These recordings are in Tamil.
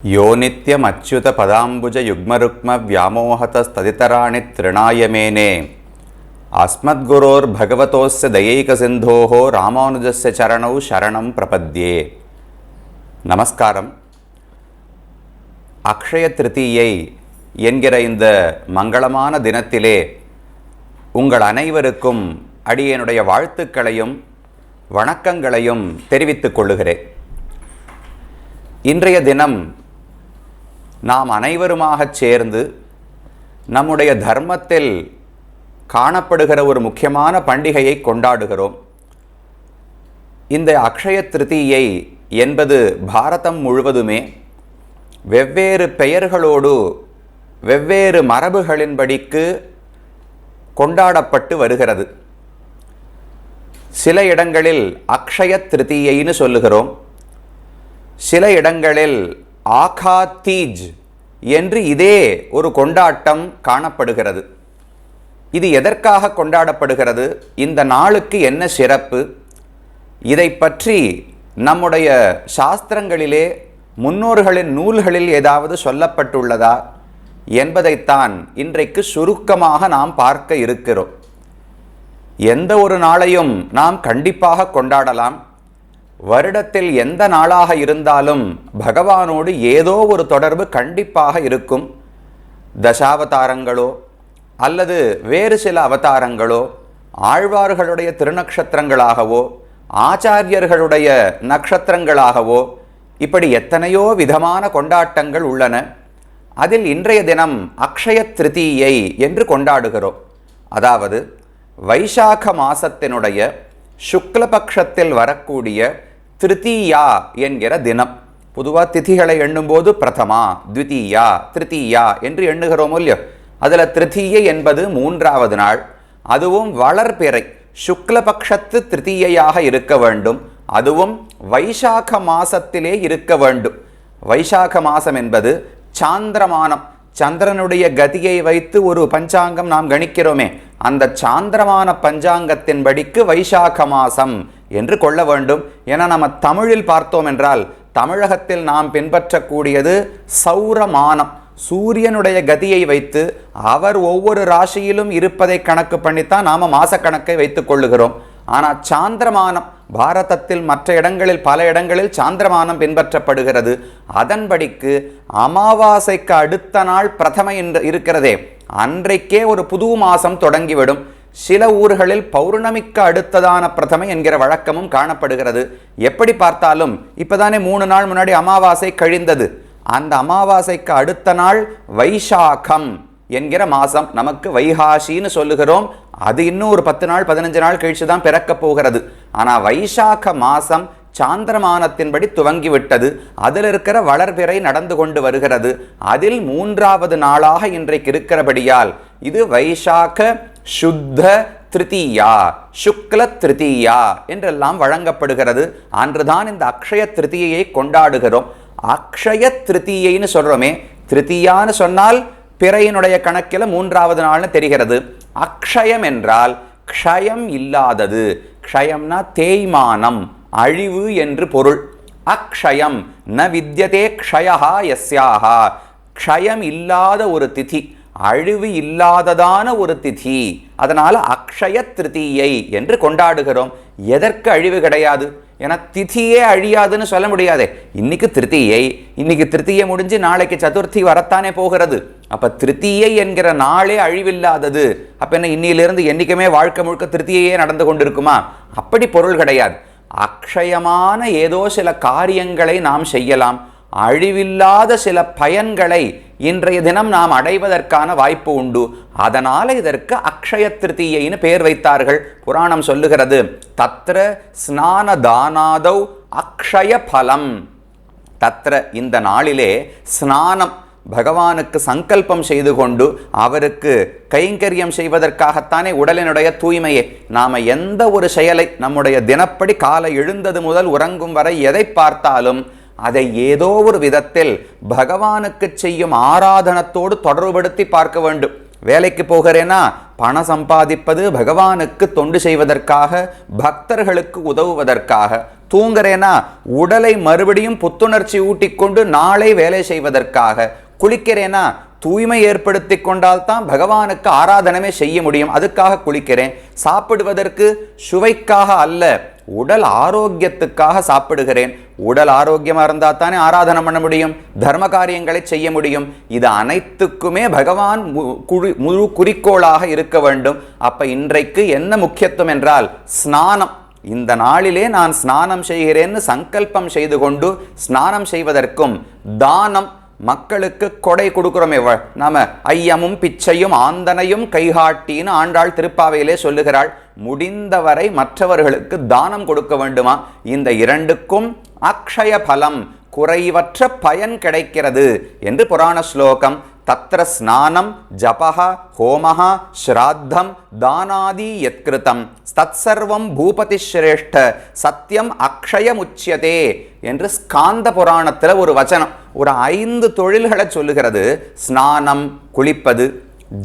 यो नित्यमच्युतपदाम्बुजयुग्मरुक्मव्यामोहतस्तदितराणि तृणाय मेने अस्मद्गुरोर्भगवतोस्य दयैकसिन्धोः ராமானுஜஸ்ய சரணௌ சரணம் பிரபத்யே நமஸ்காரம் அக்ஷய திருத்தீயை என்கிற இந்த மங்களமான தினத்திலே உங்கள் அனைவருக்கும் அடியனுடைய வாழ்த்துக்களையும் வணக்கங்களையும் தெரிவித்துக் கொள்ளுகிறேன் இன்றைய தினம் நாம் அனைவருமாகச் சேர்ந்து நம்முடைய தர்மத்தில் காணப்படுகிற ஒரு முக்கியமான பண்டிகையை கொண்டாடுகிறோம். இந்த அக்ஷய திருத்தீயை என்பது பாரதம் முழுவதுமே வெவ்வேறு பெயர்களோடு வெவ்வேறு மரபுகளின்படிக்கு கொண்டாடப்பட்டு வருகிறது. சில இடங்களில் அக்ஷய திருத்தீயைன்னு சொல்லுகிறோம். சில இடங்களில் ஆகா தீஜ் என்று இதே ஒரு கொண்டாட்டம் காணப்படுகிறது. இது எதற்காக கொண்டாடப்படுகிறது? இந்த நாளுக்கு என்ன சிறப்பு? இதை பற்றி நம்முடைய சாஸ்திரங்களிலே முன்னோர்களின் நூல்களில் ஏதாவது சொல்லப்பட்டுள்ளதா என்பதைத்தான் இன்றைக்கு சுருக்கமாக நாம் பார்க்க இருக்கிறோம். எந்த ஒரு நாளையும் நாம் கண்டிப்பாக கொண்டாடலாம். வருடத்தில் எந்த நாளாக இருந்தாலும் பகவானோடு ஏதோ ஒரு தொடர்பு கண்டிப்பாக இருக்கும். தசாவதாரங்களோ அல்லது வேறு சில அவதாரங்களோ ஆழ்வார்களுடைய திருநக்ஷத்திரங்களாகவோ ஆச்சாரியர்களுடைய நட்சத்திரங்களாகவோ இப்படி எத்தனையோ விதமான கொண்டாட்டங்கள் உள்ளன. அதில் இன்றைய தினம் அக்ஷய திருத்தீயை என்று கொண்டாடுகிறோம். அதாவது வைசாக மாசத்தினுடைய சுக்லபக்ஷத்தில் வரக்கூடிய திருத்தீயா என்கிற தினம். பொதுவாக திதிகளை எண்ணும்போது பிரதமா த்விதீயா திருத்தீயா என்று எண்ணுகிறோம் இல்லையோ? அதில் திருத்தீயை என்பது மூன்றாவது நாள். அதுவும் வளர்பிறை. சுக்லபக்ஷத்து திருத்தீயையாக இருக்க வேண்டும். அதுவும் வைசாக மாசத்திலே இருக்க வேண்டும். வைசாக மாசம் என்பது சாந்திரமானம். சந்திரனுடைய கதியை வைத்து ஒரு பஞ்சாங்கம் நாம் கணிக்கிறோமே. அந்த சாந்திரமான பஞ்சாங்கத்தின்படிக்கு வைசாக மாசம் என்று கொள்ள வேண்டும். என நம்ம தமிழில் பார்த்தோம் என்றால் தமிழகத்தில் நாம் பின்பற்றக்கூடியது சௌரமானம். சூரியனுடைய கதியை வைத்து அவர் ஒவ்வொரு ராசியிலும் இருப்பதை கணக்கு பண்ணித்தான் நாம் மாசக்கணக்கை வைத்துக் கொள்ளுகிறோம். ஆனால் சாந்திரமானம் பாரதத்தில் மற்ற இடங்களில் பல இடங்களில் சாந்திரமானம் பின்பற்றப்படுகிறது. அதன்படிக்கு அமாவாசைக்கு அடுத்த நாள் பிரதம என்று இருக்கிறதே. அன்றைக்கே ஒரு புது மாதம் தொடங்கிவிடும். சில ஊர்களில் பௌர்ணமிக்கு அடுத்ததான பிரதமை என்கிற வழக்கமும் காணப்படுகிறது. எப்படி பார்த்தாலும் இப்போதானே மூணு நாள் முன்னாடி அமாவாசை கழிந்தது. அந்த அமாவாசைக்கு அடுத்த நாள் வைசாகம் என்கிற மாதம் நமக்கு வைகாசின்னு சொல்லுகிறோம். அது இன்னும் ஒரு பத்து நாள் பதினஞ்சு நாள் கழிச்சு தான் பிறக்கப் போகிறது. ஆனால் வைசாக மாதம் சாந்திரமானத்தின்படி துவங்கிவிட்டது. அதில் இருக்கிற வளர்பிறை நடந்து கொண்டு வருகிறது. அதில் மூன்றாவது நாளாக இன்றைக்கு இருக்கிறபடியால் இது வைசாக சுத்த திருத்தீயா சுக்ல திருத்தீயா என்றெல்லாம் வழங்கப்படுகிறது. அன்றுதான் இந்த அக்ஷய திருத்தீயை கொண்டாடுகிறோம். அக்ஷய திருத்தியைன்னு சொல்கிறோமே திருத்தியான்னு சொன்னால் பிறையினுடைய கணக்கில் மூன்றாவது நாள்னு தெரிகிறது. அக்ஷயம் என்றால் க்ஷயம் இல்லாதது. க்ஷயம்னா தேய்மானம் அழிவு என்று பொருள். அக்ஷயம் ந வித்தியதே க்ஷயா எஸ்யாகா க்ஷயம் இல்லாத ஒரு திதி அழிவு இல்லாததான ஒரு திதி. அதனால் அக்ஷய திருத்தீயை என்று கொண்டாடுகிறோம். எதற்கு அழிவு கிடையாது? ஏன்னா திதியே அழியாதுன்னு சொல்ல முடியாதே. இன்னைக்கு திருத்தியை இன்னைக்கு திருத்தியை முடிஞ்சு நாளைக்கு சதுர்த்தி வரத்தானே போகிறது. அப்போ திருத்தியை என்கிற நாளே அழிவில்லாதது. அப்போ என்ன இன்னிலிருந்து என்னைக்குமே வாழ்க்கை முழுக்க திருத்தியையே நடந்து கொண்டிருக்குமா? அப்படி பொருள் கிடையாது. அக்ஷயமான ஏதோ சில காரியங்களை நாம் செய்யலாம். அழிவில்லாத சில பயன்களை இன்றைய தினம் நாம் அடைவதற்கான வாய்ப்பு உண்டு. அதனால இதற்கு அக்ஷய திருத்தீயைன்னு பெயர் வைத்தார்கள். புராணம் சொல்லுகிறது தத்ர ஸ்நான தானாதௌ அக்ஷய பலம். தத்ர இந்த நாளிலே ஸ்நானம் பகவானுக்கு சங்கல்பம் செய்து கொண்டு அவருக்கு கைங்கரியம் செய்வதற்காகத்தானே உடலினுடைய தூய்மையே. நாம் எந்த ஒரு செயலை நம்முடைய தினப்படி காலை எழுந்தது முதல் உறங்கும் வரை எதை பார்த்தாலும் அதை ஏதோ ஒரு விதத்தில் பகவானுக்கு செய்யும் ஆராதனத்தோடு தொடர்புபடுத்தி பார்க்க வேண்டும். வேலைக்கு போகிறேன்னா பணம் சம்பாதிப்பது பகவானுக்கு தொண்டு செய்வதற்காக பக்தர்களுக்கு உதவுவதற்காக. தூங்குறேன்னா உடலை மறுபடியும் புத்துணர்ச்சி ஊட்டிக்கொண்டு நாளை வேலை செய்வதற்காக. குளிக்கிறேன்னா தூய்மை ஏற்படுத்தி கொண்டால் தான் பகவானுக்கு ஆராதனமே செய்ய முடியும். அதுக்காக குளிக்கிறேன். சாப்பிடுவதற்கு சுவைக்காக அல்ல. உடல் ஆரோக்கியத்துக்காக சாப்பிடுகிறேன். உடல் ஆரோக்கியமாக இருந்தால் தானே ஆராதனை பண்ண முடியும் தர்ம காரியங்களை செய்ய முடியும். இது அனைத்துக்குமே பகவான் மு- முழு குறிக்கோளாக இருக்க வேண்டும். அப்போ இன்றைக்கு என்ன முக்கியத்துவம் என்றால் ஸ்நானம். இந்த நாளிலே நான் ஸ்நானம் செய்கிறேன்னு சங்கல்பம் செய்து கொண்டு ஸ்நானம் செய்வதற்கும் தானம் மக்களுக்கு கொடை கொடுக்குறோமே நாம ஐயமும் பிச்சையும் ஆந்தனையும் கைகாட்டின்னு ஆண்டாள் திருப்பாவையிலே சொல்லுகிறாள். முடிந்தவரை மற்றவர்களுக்கு தானம் கொடுக்க வேண்டுமா? இந்த இரண்டுக்கும் அக்ஷய பலம் குறைவற்ற பயன் கிடைக்கிறது என்று புராண ஸ்லோகம் தத்திர ஸ்நானம் ஜபஹ ஹோமஹ ஸ்ராத்தம் தானாதி யத்கிருதம் தத்சர்வம் பூபதி சிரேஷ்ட சத்தியம் அக்ஷயமுச்சியதே என்று ஸ்காந்த புராணத்தில் ஒரு வச்சனம். ஒரு ஐந்து தொழில்களை சொல்லுகிறது. ஸ்நானம் குளிப்பது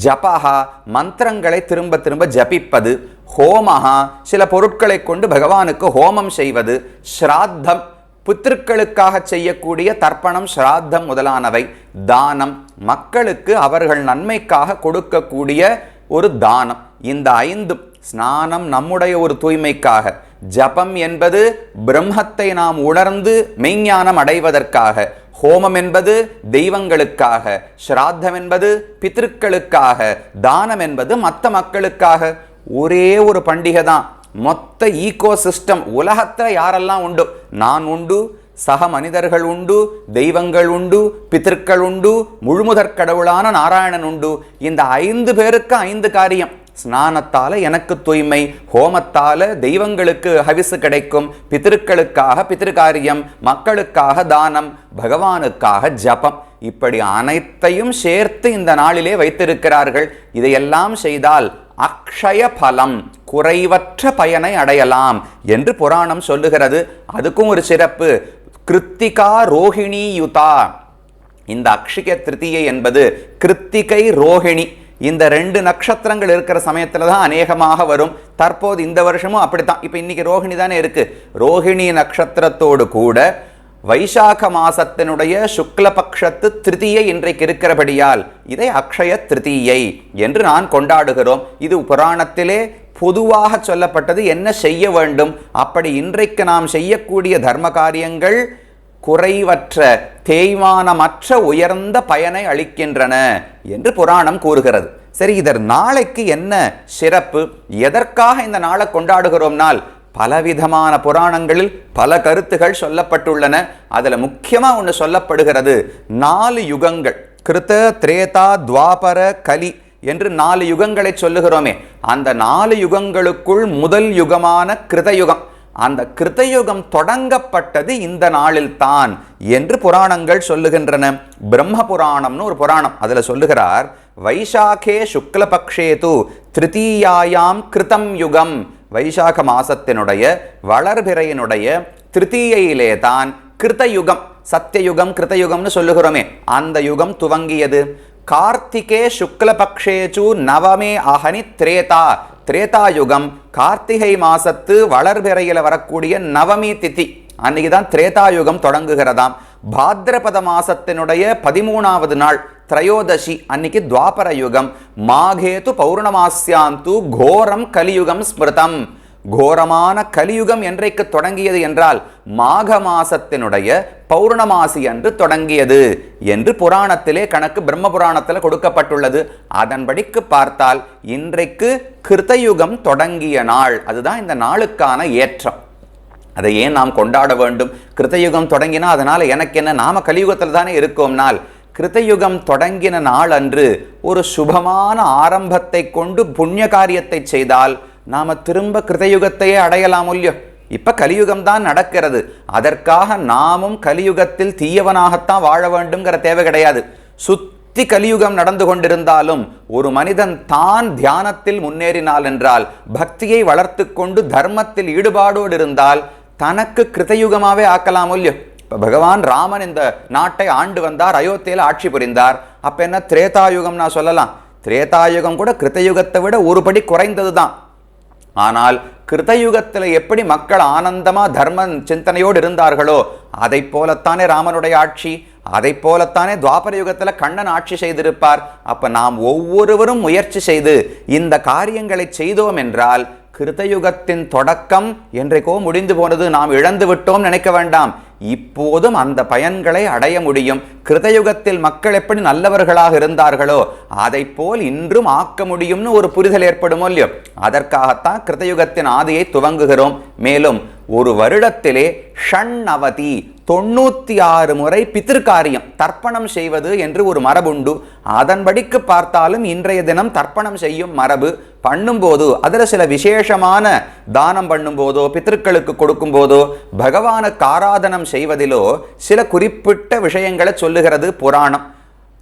ஜபஹா மந்திரங்களை திரும்ப திரும்ப ஜபிப்பது ஹோமஹா சில பொருட்களை கொண்டு பகவானுக்கு ஹோமம் செய்வது ஸ்ராத்தம் புத்திருக்களுக்காக செய்யக்கூடிய தர்ப்பணம் ஸ்ராத்தம் முதலானவை. தானம் மக்களுக்கு அவர்கள் நன்மைக்காக கொடுக்கக்கூடிய ஒரு தானம். இந்த ஐந்து ஸ்நானம் நம்முடைய ஒரு தூய்மைக்காக. ஜபம் என்பது பிரம்மத்தை நாம் உணர்ந்து மெய்ஞானம் அடைவதற்காக. ஹோமம் என்பது தெய்வங்களுக்காக. ஸ்ராத்தம் என்பது பித்திருக்களுக்காக. தானம் என்பது மற்ற மக்களுக்காக. ஒரே ஒரு பண்டிகை தான். மொத்த ஈகோ சிஸ்டம் உலகத்துல யாரெல்லாம் உண்டு? நான் உண்டு சக மனிதர்கள் உண்டு தெய்வங்கள் உண்டு பித்திருக்கள் உண்டு முழுமுதற் கடவுளான நாராயணன் உண்டு. இந்த ஐந்து பேருக்கு ஐந்து காரியம். ஸ்நானத்தால எனக்கு தூய்மை ஹோமத்தால தெய்வங்களுக்கு ஹவிசு கிடைக்கும் பித்திருக்களுக்காக பித்திருக்காரியம் மக்களுக்காக தானம் பகவானுக்காக ஜபம். இப்படி அனைத்தையும் சேர்த்து இந்த நாளிலே வைத்திருக்கிறார்கள். இதையெல்லாம் செய்தால் அக்ஷய பலம் குறைவற்ற பயனை அடையலாம் என்று புராணம் சொல்லுகிறது. அதுக்கும் ஒரு சிறப்பு. கிருத்திகா ரோஹிணி யுதா. இந்த அக்ஷிக திருத்தியை என்பது கிருத்திகை ரோஹிணி. இந்த ரெண்டு நட்சத்திரங்கள் இருக்கிற சமயத்தில் தான் அநேகமாக வரும். தற்போது இந்த வருஷமும் அப்படித்தான். இப்போ இன்னைக்கு ரோஹிணி தானே இருக்கு. ரோஹிணி நட்சத்திரத்தோடு கூட வைசாக மாசத்தினுடைய சுக்லபக்ஷத்து திருதியை இன்றைக்கு இருக்கிறபடியால் இதை அக்ஷய திருதியை என்று நான் கொண்டாடுகிறோம். இது புராணத்திலே பொதுவாக சொல்லப்பட்டது என்ன செய்ய வேண்டும்? அப்படி இன்றைக்கு நாம் செய்யக்கூடிய தர்ம காரியங்கள் குறைவற்ற தேய்மானமற்ற உயர்ந்த பயனை அளிக்கின்றன என்று புராணம் கூறுகிறது. சரி இதர் நாளைக்கு என்ன சிறப்பு? எதற்காக இந்த நாளை கொண்டாடுகிறோம்னால் பலவிதமான புராணங்களில் பல கருத்துகள் சொல்லப்பட்டுள்ளன. அதில் முக்கியமாக ஒன்று சொல்லப்படுகிறது. நாலு யுகங்கள். கிருத்த திரேதா துவாபர கலி என்று நாலு யுகங்களை சொல்லுகிறோமே. அந்த நாலு யுகங்களுக்குள் முதல் யுகமான கிருதயுகம் அந்த கிருத்தயுகம் தொடங்கப்பட்டது இந்த நாளில் தான் என்று புராணங்கள் சொல்லுகின்றன. பிரம்ம புராணம்னு ஒரு புராணம் அதில் சொல்லுகிறார். வைசாகே சுக்லபக்ஷே து திருத்தீயாயாம் கிருதம் யுகம். வைசாக மாசத்தினுடைய வளர்பிறையினுடைய திருத்தீயிலே தான் கிருத்தயுகம் சத்தியயுகம் கிருத்தயுகம்னு சொல்லுகிறோமே அந்த யுகம் துவங்கியது. கார்த்திகே சுக்லபக்ஷேச்சு நவமே அகனி திரேதா. திரேதா யுகம் கார்த்திகை மாசத்து வளர்பிறையில் வரக்கூடிய நவமி திதி. அன்னைக்கு தான் திரேதாயுகம் தொடங்குகிறதாம். பாத்ரபத மாசத்தினுடைய பதிமூணாவது நாள் திரையோதசி அன்னைக்கு துவாபர யுகம். மாகேது பௌர்ணமாசியாந்து கோரம் கலியுகம் ஸ்மிருதம். கோரமான கலியுகம் என்றைக்கு தொடங்கியது என்றால் மாக மாசத்தினுடைய பௌர்ணமாசி அன்று தொடங்கியது என்று புராணத்திலே கணக்கு பிரம்ம புராணத்தில் கொடுக்கப்பட்டுள்ளது. அதன்படிக்கு பார்த்தால் இன்றைக்கு கிருத்தயுகம் தொடங்கிய நாள். அதுதான் இந்த நாளுக்கான ஏற்றம். அதை ஏன் நாம் கொண்டாட வேண்டும்? கிருத்தயுகம் தொடங்கினா அதனால் எனக்கு என்ன நாம கலியுகத்தில் தானே இருக்கோம்னால் கிருத்தயுகம் தொடங்கின நாள் அன்று ஒரு சுபமான ஆரம்பத்தை கொண்டு புண்ணிய காரியத்தை செய்தால் நாம் திரும்ப கிருதயுகத்தையே அடையலாம் இல்லையோ? இப்போ கலியுகம் தான் நடக்கிறது. அதற்காக நாமும் கலியுகத்தில் தீயவனாகத்தான் வாழ வேண்டும்ங்கிற தேவை கிடையாது. சுத்தி கலியுகம் நடந்து கொண்டிருந்தாலும் ஒரு மனிதன் தான் தியானத்தில் முன்னேறினால் என்றால் பக்தியை வளர்த்து கொண்டு தர்மத்தில் ஈடுபாடோடு இருந்தால் தனக்கு கிருதயுகமாகவே ஆக்கலாம் இல்லையோ? இப்போ பகவான் ராமன் இந்த நாட்டை ஆண்டு வந்தார் அயோத்தியில் ஆட்சி புரிந்தார். அப்போ என்ன திரேதாயுகம் நான் சொல்லலாம். திரேதாயுகம் கூட கிருத்தயுகத்தை விட ஒரு படி குறைந்தது தான் ஆனால் கிருதயுகத்தில் எப்படி மக்கள் ஆனந்தமாக தர்மன் சிந்தனையோடு இருந்தார்களோ அதை போலத்தானே ராமனுடைய ஆட்சி அதை போலத்தானே துவாபர யுகத்தில் கண்ணன் ஆட்சி செய்திருப்பார். அப்போ நாம் ஒவ்வொருவரும் முயற்சி செய்து இந்த காரியங்களை செய்தோம் என்றால் கிருதயுகத்தின் தொடக்கம் என்றைக்கோ முடிந்து போனது நாம் இழந்து விட்டோம் நினைக்க வேண்டாம். இப்போதும் அந்த பயன்களை அடைய முடியும். கிருதயுகத்தில் மக்கள் எப்படி நல்லவர்களாக இருந்தார்களோ அதை போல் இன்றும் ஆக்க முடியும்னு ஒரு புரிதல் ஏற்படுமோ இல்லையோ? அதற்காகத்தான் கிருதயுகத்தின் ஆதியை துவங்குகிறோம். மேலும் ஒரு வருடத்திலே ஷண்ணவதி தொண்ணூத்தி ஆறு முறை பித்திருக்காரியம் தர்ப்பணம் செய்வது என்று ஒரு மரபுண்டு. அதன்படிக்கு பார்த்தாலும் இன்றைய தினம் தர்ப்பணம் செய்யும் மரபு பண்ணும்போது அதில் சில விசேஷமான தானம் பண்ணும்போதோ பித்திருக்களுக்கு கொடுக்கும்போதோ பகவானுக்கு ஆராதனம் செய்வதிலோ சில குறிப்பிட்ட விஷயங்களை சொல்லுகிறது புராணம்.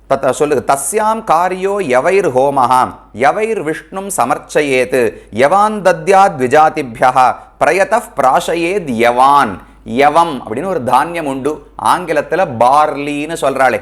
தத்த சொல்லுது தஸ்யாம் காரியோ எவைர் ஹோமஹாம் எவைர் விஷ்ணும் சமர்ச்சயேத் யவான் தத்யாத் த்விஜாதிபியா பிரயத பிராஷயேத் யவான் யவம் அப்படின்னு ஒரு தானியம் உண்டு. ஆங்கிலத்தில் பார்லின்னு சொல்கிறாளே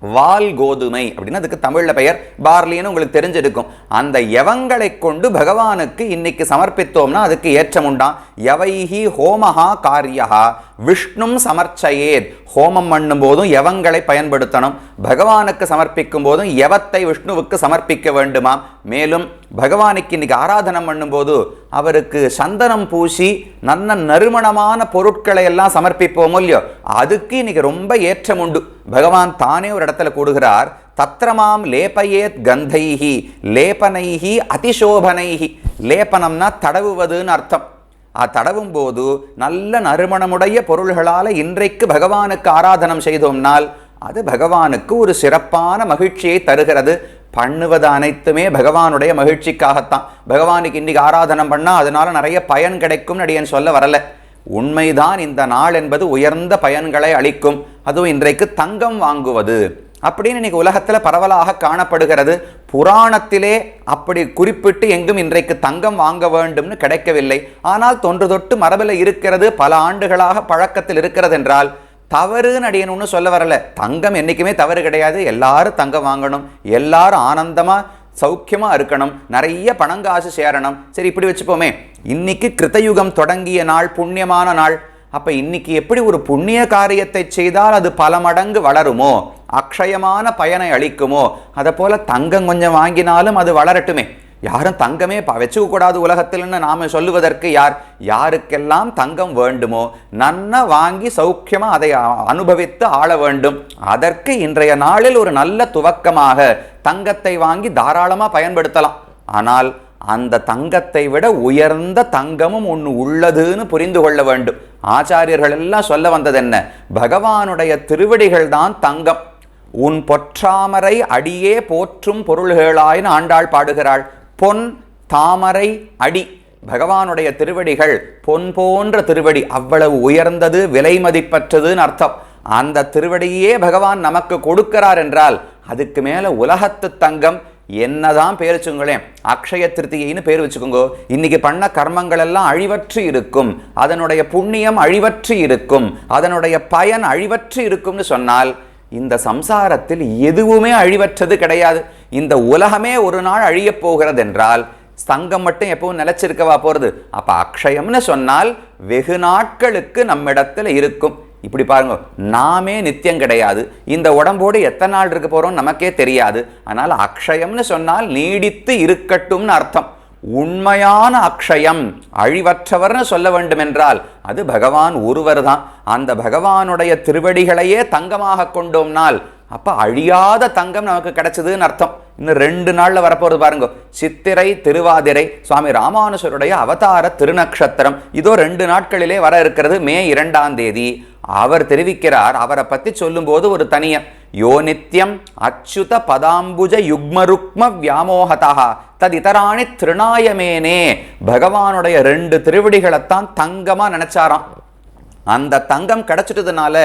வால் கோதுமை அப்படின்னு அதுக்கு தமிழில் பெயர். பார்லின்னு உங்களுக்கு தெரிஞ்சிருக்கும். அந்த எவங்களை கொண்டு பகவானுக்கு இன்னைக்கு சமர்ப்பித்தோம்னா அதுக்கு ஏற்றம் உண்டாம் எவைஹி ஹோமஹா காரியஹா. விஷ்ணும் சமர்ச்சயேத். ஹோமம் பண்ணும் போதும் யவங்களை பயன்படுத்தணும்? பகவானுக்கு சமர்ப்பிக்கும் போதும் யவத்தை விஷ்ணுவுக்கு சமர்ப்பிக்க வேண்டுமா மேலும் பகவானுக்கு இன்னைக்கு ஆராதனம் பண்ணும்போது அவருக்கு சந்தனம் பூசி நல்ல நறுமணமான பொருட்களை எல்லாம் சமர்ப்பிப்போம் இல்லையோ? அதுக்கு இன்னைக்கு ரொம்ப ஏற்றம் உண்டு. பகவான் தானே ஒரு இடத்துல கூடுகிறார் தத்ரமாம் லேபயேத் கந்தைஹி லேபனைஹி அதிசோபனைஹி. லேபனம்னா தடவுவதுன்னு அர்த்தம். தடவும் போது நல்ல நறுமணமுடைய பொருள்களால் இன்றைக்கு பகவானுக்கு ஆராதனம் செய்தோம்னால் அது பகவானுக்கு ஒரு சிறப்பான மகிழ்ச்சியை தருகிறது. பண்ணுவது அனைத்துமே பகவானுடைய மகிழ்ச்சிக்காகத்தான். பகவானுக்கு இன்றைக்கி ஆராதனம் பண்ணால் அதனால் நிறைய பயன் கிடைக்கும்னு அடியன் சொல்ல வரலை. உண்மைதான் இந்த நாள் என்பது உயர்ந்த பயன்களை அளிக்கும். அதுவும் இன்றைக்கு தங்கம் வாங்குவது. அப்படின்னு இன்னைக்கு உலகத்தில் பரவலாக காணப்படுகிறது. புராணத்திலே அப்படி குறிப்பிட்டு எங்கும் இன்றைக்கு தங்கம் வாங்க வேண்டும்னு கிடைக்கவில்லை. ஆனால் தொன்று தொட்டு மரபில் இருக்கிறது பல ஆண்டுகளாக பழக்கத்தில் இருக்கிறது என்றால் தவறுன்னு அடியணும்னு சொல்ல வரல. தங்கம் என்றைக்குமே தவறு கிடையாது. எல்லாரும் தங்கம் வாங்கணும். எல்லாரும் ஆனந்தமாக சௌக்கியமாக இருக்கணும். நிறைய பணங்காசு சேரணும். சரி இப்படி வச்சுப்போமே. இன்னைக்கு கிருத்தயுகம் தொடங்கிய நாள் புண்ணியமான நாள். அப்போ இன்னைக்கு எப்படி ஒரு புண்ணிய காரியத்தை செய்தால் அது பல மடங்கு வளருமோ? அக்ஷயமான பயனை அளிக்குமோ? அதை போல் தங்கம் கொஞ்சம் வாங்கினாலும் அது வளரட்டுமே. யாரும் தங்கமே ப வச்சுக்க கூடாது உலகத்தில்னு நாம் சொல்லுவதற்கு யார்? யாருக்கெல்லாம் தங்கம் வேண்டுமோ நன்னா வாங்கி சௌக்கியமாக அதை அனுபவித்து ஆள வேண்டும். அதற்கு இன்றைய நாளில் ஒரு நல்ல துவக்கமாக தங்கத்தை வாங்கி தாராளமாக பயன்படுத்தலாம். ஆனால் அந்த தங்கத்தை விட உயர்ந்த தங்கமும் ஒன்று உள்ளதுன்னு புரிந்து கொள்ள வேண்டும். ஆச்சாரியர்கள் எல்லாம் சொல்ல வந்தது என்ன? பகவானுடைய திருவடிகள் தான் தங்கம். உன் பொற்றாமரை அடியே போற்றும் பொருள்களாயின்னு ஆண்டாள் பாடுகிறாள். பொன் தாமரை அடி. பகவானுடைய திருவடிகள் பொன் போன்ற திருவடி அவ்வளவு உயர்ந்தது விலை மதிப்பற்றதுன்னு அர்த்தம். அந்த திருவடியே பகவான் நமக்கு கொடுக்கிறார் என்றால் அதுக்கு மேலே உலகத்து தங்கம் என்னதான் பேர் வச்சுங்களேன் அக்ஷய திருத்தியைன்னு பேர் வச்சுக்கோங்க. இன்னைக்கு பண்ண கர்மங்கள் எல்லாம் அழிவற்று இருக்கும். அதனுடைய புண்ணியம் அழிவற்று இருக்கும். அதனுடைய பயன் அழிவற்று இருக்கும்னு சொன்னால் இந்த சம்சாரத்தில் எதுவுமே அழிவற்றது கிடையாது. இந்த உலகமே ஒரு நாள் அழியப் போகிறது என்றால் தங்கம் மட்டும் எப்பவும் நிலைச்சிருக்கவா போகிறது அப்போ அக்ஷயம்னு சொன்னால் வெகு நாட்களுக்கு நம்மிடத்தில் இருக்கும். இப்படி பாருங்க நாமே நித்தியம் கிடையாது. இந்த உடம்போடு எத்தனை நாள் இருக்க போகிறோம் நமக்கே தெரியாது. ஆனால் அக்ஷயம்னு சொன்னால் நீடித்து இருக்கட்டும்னு அர்த்தம். உண்மையான அக்ஷயம் அழிவற்றவர்னு சொல்ல வேண்டும் என்றால் அது பகவான் ஒருவர் தான் அந்த பகவானுடைய திருவடிகளையே தங்கமாக கொண்டோம்னால் அப்ப அழியாத தங்கம் நமக்கு கிடைச்சதுன்னு அர்த்தம். இன்னும் ரெண்டு நாள்ல வரப்போறது பாருங்க. சித்திரை திருவாதிரை சுவாமி ராமானுஜருடைய அவதார திருநக்ஷத்திரம். இதோ ரெண்டு நாட்களிலே வர இருக்கிறது மே இரண்டாம் தேதி. அவர் தெரிவிக்கிறார் அவரை பத்தி சொல்லும்போது ஒரு தனிய யோ நித்யம் அச்சுத பதாம்புஜ யுக்மருக்ம வியாமோகதா ததிதராணி திருநாயமேனே. பகவானுடைய ரெண்டு திருவடிகளைத்தான் தங்கமா நினைச்சாராம். அந்த தங்கம் கிடைச்சிட்டதுனால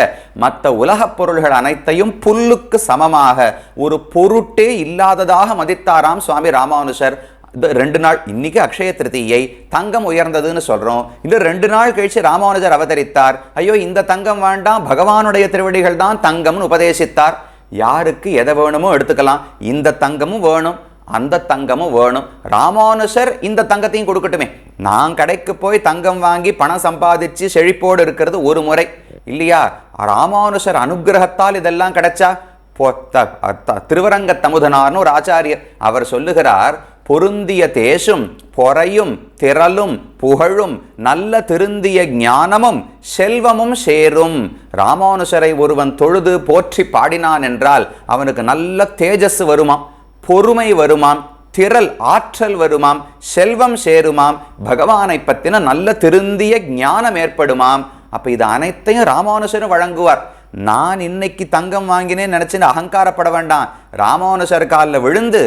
மற்ற உலகப் பொருள்கள் அனைத்தையும் புல்லுக்கு சமமாக ஒரு பொருட்டே இல்லாததாக மதித்தாராம் சுவாமி ராமானுஷர் ரெண்டு நாள் இன்னைக்கு அக்ஷய திருதியை தங்கம் உயர்ந்ததுன்னு சொல்றோம். இல்லை ரெண்டு நாள் கழிச்சு ராமானுஜர் அவதரித்தார். ஐயோ இந்த தங்கம் வேண்டாம் பகவானுடைய திருவடிகள் தான் தங்கம்னு உபதேசித்தார். யாருக்கு எதை வேணுமோ எடுத்துக்கலாம். இந்த தங்கமும் வேணும் அந்த தங்கமும் வேணும். ராமானுஷர் இந்த தங்கத்தையும் கொடுக்கட்டுமே. நான் கடைக்கு போய் தங்கம் வாங்கி பணம் சம்பாதிச்சு செழிப்போடு இருக்கிறது ஒரு முறை. இல்லையா? ராமானுஷர் அனுகிரகத்தால் இதெல்லாம் கிடைச்சா? த- த- திருவரங்க தமுதனார்னு ஒரு ஆச்சாரியர் அவர் சொல்லுகிறார் பொருந்திய தேசும் பொறையும் திரளும் புகழும் நல்ல திருந்திய ஞானமும் செல்வமும் சேரும். ராமானுஷரை ஒருவன் தொழுது போற்றி பாடினான் என்றால் அவனுக்கு நல்ல தேஜஸ் வருமாம் பொறுமை வருமாம். திரள் ஆற்றல் வருமாம் செல்வம் சேருமாம் பகவானை பற்றின நல்ல திருந்திய ஞானம் ஏற்படுமாம். அப்போ இது அனைத்தையும் ராமானுஷரும் வழங்குவார். நான் இன்னைக்கு தங்கம் வாங்கினேன் நினச்சின்னு அகங்காரப்பட வேண்டாம். ராமானுஷர் காலில் விழுந்து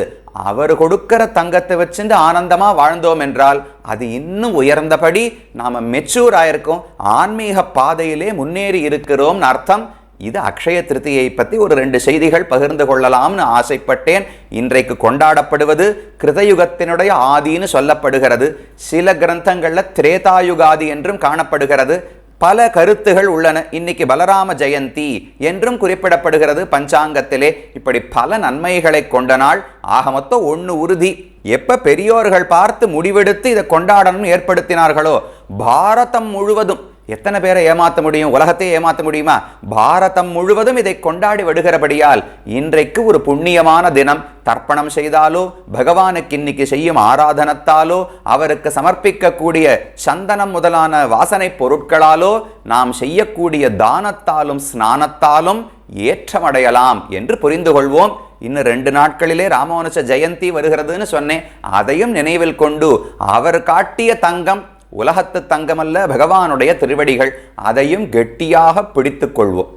அவர் கொடுக்கிற தங்கத்தை வச்சுட்டு ஆனந்தமாக வாழ்ந்தோம் என்றால் அது இன்னும் உயர்ந்தபடி நாம் மெச்சூர் ஆயிருக்கோம். ஆன்மீக பாதையிலே முன்னேறி இருக்கிறோம்னு அர்த்தம். இது அக்ஷய திருத்தியை பற்றி ஒரு ரெண்டு செய்திகள் பகிர்ந்து கொள்ளலாம்னு ஆசைப்பட்டேன். இன்றைக்கு கொண்டாடப்படுவது கிருதயுகத்தினுடைய ஆதின்னு சொல்லப்படுகிறது. சில கிரந்தங்களில் திரேதாயுகாதி என்றும் காணப்படுகிறது. பல கருத்துகள் உள்ளன. இன்னைக்கு பலராம ஜெயந்தி என்றும் குறிப்பிடப்படுகிறது பஞ்சாங்கத்திலே. இப்படி பல நன்மைகளை கொண்ட நாள். ஆக மொத்தம் ஒன்று உறுதி. எப்போ பெரியோர்கள் பார்த்து முடிவெடுத்து இதை கொண்டாடணும்னு ஏற்படுத்தினார்களோ? பாரதம் முழுவதும். எத்தனை பேரை ஏமாத்த முடியும்? உலகத்தை ஏமாத்த முடியுமா? பாரதம் முழுவதும் இதை கொண்டாடி வருகிறபடியால் இன்றைக்கு ஒரு புண்ணியமான தினம். தர்ப்பணம் செய்தாலோ பகவானுக்கு இன்னைக்கு செய்யும் ஆராதனத்தாலோ அவருக்கு சமர்ப்பிக்கக்கூடிய சந்தனம் முதலான வாசனை பொருட்களாலோ நாம் செய்யக்கூடிய தானத்தாலும் ஸ்நானத்தாலும் ஏற்றமடையலாம் என்று புரிந்து கொள்வோம். இன்னும் ரெண்டு நாட்களிலே ராமானுஜ ஜெயந்தி வருகிறதுன்னு சொன்னேன். அதையும் நினைவில் கொண்டு அவர் காட்டிய தங்கம் உலகத்து தங்கமல்ல பகவானுடைய திருவடிகள் அதையும் கெட்டியாக பிடித்து கொள்வோம்.